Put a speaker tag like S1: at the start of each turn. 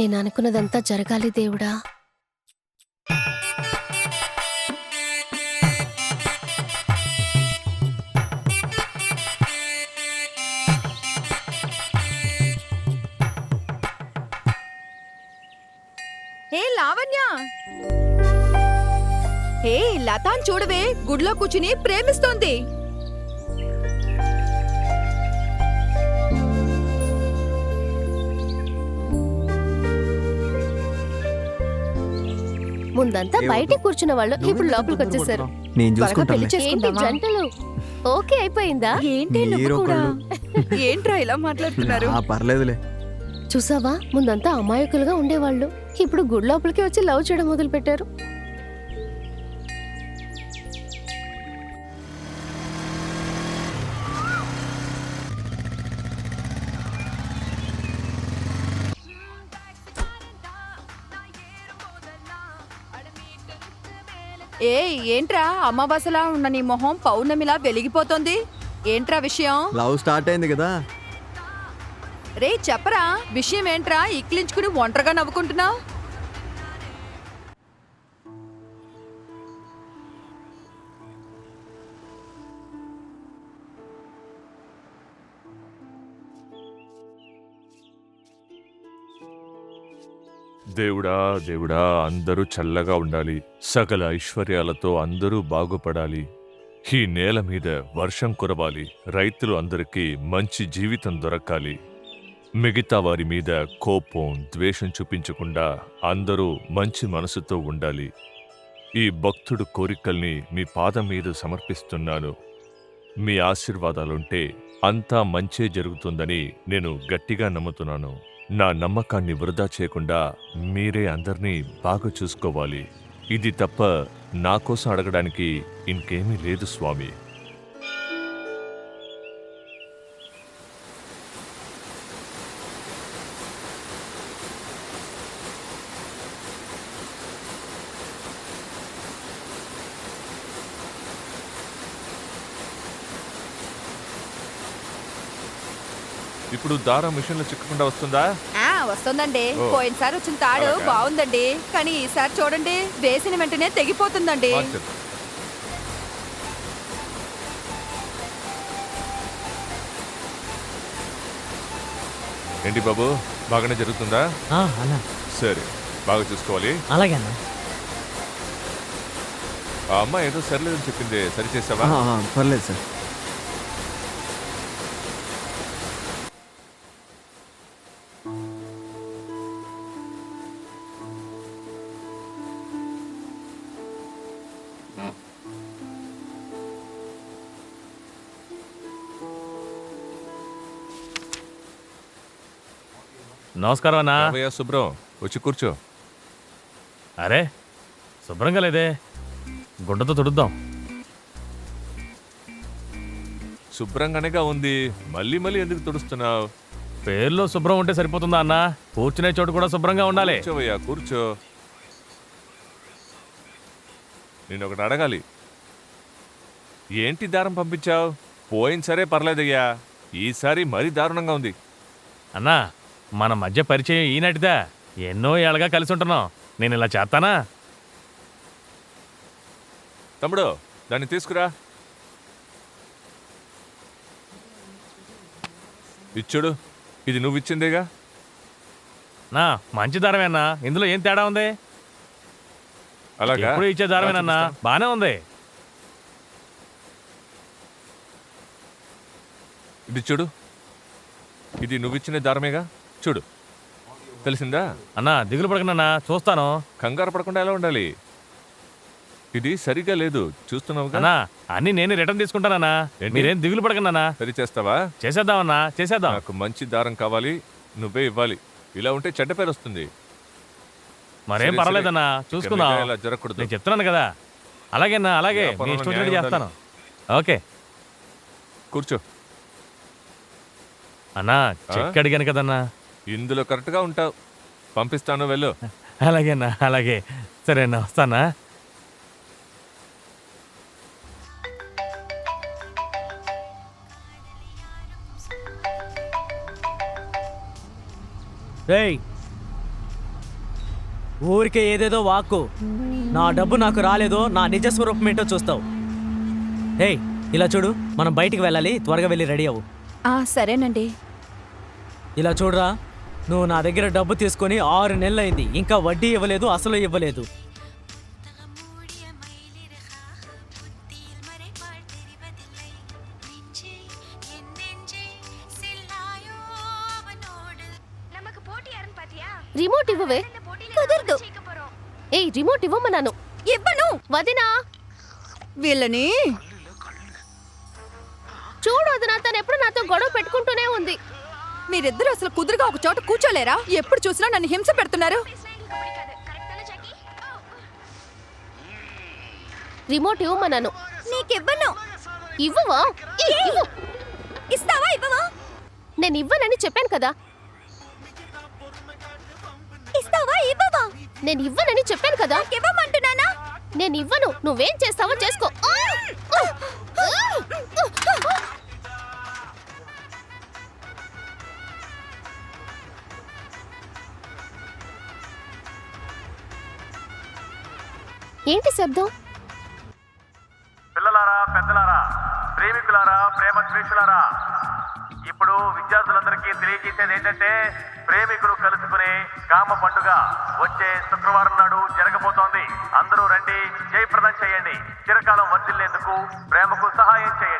S1: నేను అనుకున్నదంతా జరగాలి దేవుడా.
S2: ఏ లావణ్య! హే లతాన్ చూడవే గుడ్లో కూర్చుని ప్రేమిస్తోంది.
S1: ముందంతా బయటే కూర్చున్న వాళ్ళు ఇప్పుడు లోపలికి వచ్చేసారు?
S3: నేను
S2: త్వరగా పెళ్ళి
S3: చూసుకుంటాను
S1: ఏంటి
S2: చేసుకుందామా
S1: జంటలు? ఓకే అయిపోయిందా?
S2: ఏంటి నువ్వు కూడా. ఏంట్రా ఇలా మాట్లాడుతున్నారు?
S3: పర్లేదులే.
S1: చూసావా? ముందంతా అమాయకులుగా ఉండేవాళ్ళు. ఇప్పుడు గుడి లోపలికి వచ్చి లవ్ చేయడం మొదలు పెట్టారు
S2: ఏ ఏంట్రా? అమావాసలా ఉన్న నీ మొహం పౌర్ణమిలా వెలిగిపోతోంది. ఏంట్రా విషయం?
S3: లవ్ స్టార్ట్ అయింది కదా.
S2: రే చెప్పరా? విషయం ఏంట్రా? ఇక్కిలించుకుని ఒంటరిగా నవ్వుకుంటున్నావు?
S4: దేవుడా దేవుడా అందరూ చల్లగా ఉండాలి. సకల ఐశ్వర్యాలతో అందరూ బాగుపడాలి. ఈ నేల మీద వర్షం కురవాలి. రైతులు అందరికీ మంచి జీవితం దొరకాలి. మిగతా వారి మీద కోపం ద్వేషం చూపించకుండా అందరూ మంచి మనసుతో ఉండాలి. ఈ భక్తుడు కోరికల్ని మీ పాదం మీద సమర్పిస్తున్నాను. మీ ఆశీర్వాదాలుంటే అంతా మంచే జరుగుతుందని నేను గట్టిగా నమ్ముతున్నాను. నా నమ్మకాన్ని వృధా చేయకుండా మీరే అందరినీ బాగా చూసుకోవాలి. ఇది తప్ప నా కోసం అడగడానికి ఇంకేమీ లేదు స్వామి. ఇప్పుడు దారం మిషన్లో చిక్కకుండా వస్తుందా?
S2: ఆ వస్తుందండి. పోయినసారి వచ్చిన తాడు? బాగుందండి. కానీ ఈసారి చూడండి వేసిన వెంటనే తెగిపోతుందండి.
S4: ఏంటి బాబు బాగానే జరుగుతుందా?
S5: ఆ, అలా
S4: సరే బాగా చూసుకోవాలి.
S5: అలాగే అన్న.
S4: ఆ అమ్మాయి ఏదో సరిలేదని చెప్పింది. సరి చేసావా
S3: ఆ, ఆ, పర్లేదు సార్.
S5: నమస్కారం అన్నా.
S4: రావయ్యా శుభ్రం? వచ్చి కూర్చో.
S5: అరే శుభ్రంగా లేదే గుడ్డతో తుడుద్దాం.
S4: శుభ్రంగానేగా ఉంది. మళ్ళీ మళ్ళీ ఎందుకు తుడుస్తున్నావు?
S5: పేర్లో శుభ్రం ఉంటే సరిపోతుందా అన్న? కూర్చునే చోటు కూడా శుభ్రంగా ఉండాలి.
S4: కూర్చోవయ్యా కూర్చో. నేను ఒకటి అడగాలి. ఏంటి దారం పంపించావు? పోయిన సరే పర్లేదయ్యా. ఈసారి మరీ దారుణంగా ఉంది.
S5: అన్నా మన మధ్య పరిచయం ఈనాటిదా. ఎన్నో ఏళ్ళగా కలిసి ఉంటున్నాం. నేను ఇలా చేస్తానా?
S4: తమ్ముడు దాన్ని తీసుకురా. ఇచ్చుడు ఇది నువ్వు ఇచ్చిందేగా?
S5: నా మంచి దారమే అన్నా. ఇందులో ఏం తేడా ఉంది?
S4: అలాగా?
S5: ఎప్పుడు ఇచ్చే దారమేనన్నా. బానే ఉంది.
S4: ఇది చూడు ఇది నువ్వు ఇచ్చిన దారమేగా? చూడు. తెలిసిందా?
S5: అన్నా దిగులు పడకనన్నా చూస్తాను.
S4: కంగారు పడకుండా ఎలా ఉండాలి? ఇది సరిగా లేదు చూస్తున్నావుగా?
S5: అన్నా అన్ని నేనే రిటర్న్ తీసుకుంటానన్నా
S4: ఏంటి?
S5: మీరేం దిగులు పడకనన్నా
S4: సరి చేస్తావా?
S5: చేసేద్దామన్నా చేసేద్దాం.
S4: నాకు మంచి దారం కావాలి నువ్వే ఇవ్వాలి. ఇలా ఉంటే చెడ్డ పేరు వస్తుంది.
S5: మరేం
S4: సరే,
S5: పర్వాలేదన్నా
S4: ఇక
S5: చూసుకుందాం.
S4: ఇలా జరగకూడదు.
S5: నేను చెప్తున్నాను కదా. అలాగేనా అలాగే. మీ
S4: వ్యాపారంలో
S5: ఇష్టం వచ్చినట్టు
S4: న్యాయం
S5: చేస్తాను. ఓకే.
S4: కూర్చో.
S5: అన్నా చెక్ అడిగాను కదన్నా.
S4: ఇందులో కరెక్ట్గా ఉంటావు. పంపిస్తాను వెళ్ళు.
S5: అలాగేనా అలాగే. సరే అన్నా వస్తానా?
S6: ఏయ్ ఊరికే ఏదేదో వాక్కు. నా డబ్బు నాకు రాలేదో నా నిజ స్వరూపం ఏంటో చూస్తావు. ఏయ్ ఇలా చూడు మనం బయటికి వెళ్ళాలి త్వరగా వెళ్ళి రెడీ అవ్వు.
S2: ఆ సరేనండి.
S6: ఇలా చూడరా నువ్వు నా దగ్గర డబ్బు తీసుకొని ఆరు నెలలైంది. ఇంకా వడ్డీ ఇవ్వలేదు అసలు ఇవ్వలేదు.
S1: రిమోట్ ఇవ్వవే?
S7: కుదరదు.
S1: ఏయ్ రిమోట్ ఇవ్వమన్నాను
S2: ఇవ్వను.
S1: వదినా.
S2: వీళ్ళని?
S1: చూడు వదినా తను ఎప్పుడు నాతో గొడవ పెట్టుకుంటూనే ఉంది.
S2: మీరిద్దరు అసలు కుదురుగా ఒక చోట కూర్చోలేరా? ఎప్పుడు చూసినా నన్ను హింస పెడుతున్నారు.
S1: రిమోట్ ఇవ్వమన్నాను
S2: నీకివ్వను.
S1: ఇవ్వవా?
S2: ఇస్తావా ఇవ్వవా?
S1: నేను ఇవ్వనని చెప్పాను కదా.
S2: ఇస్తావా ఇవ్వవా?
S1: నేను ఇవ్వనని చెప్పాను కదా.
S2: ఇవ్వమంటున్నానా
S1: నేను ఇవ్వను. నువ్వేం చేస్తావో చేసుకో. ఏంటి శబ్దం?
S8: పిల్లలారా పెద్దలారా ప్రేమికులారా ప్రేమ ద్వేషులారా ఇప్పుడు విద్యార్థులందరికీ తెలియజేసేది ఏంటంటే ప్రేమికులు కలుసుకునే కామ పండుగ వచ్చే శుక్రవారం నాడు జరగబోతోంది. అందరూ రండి జయప్రదం చేయండి. చిరకాలం వర్ధిల్లేందుకు ప్రేమకు సహాయం చేయండి.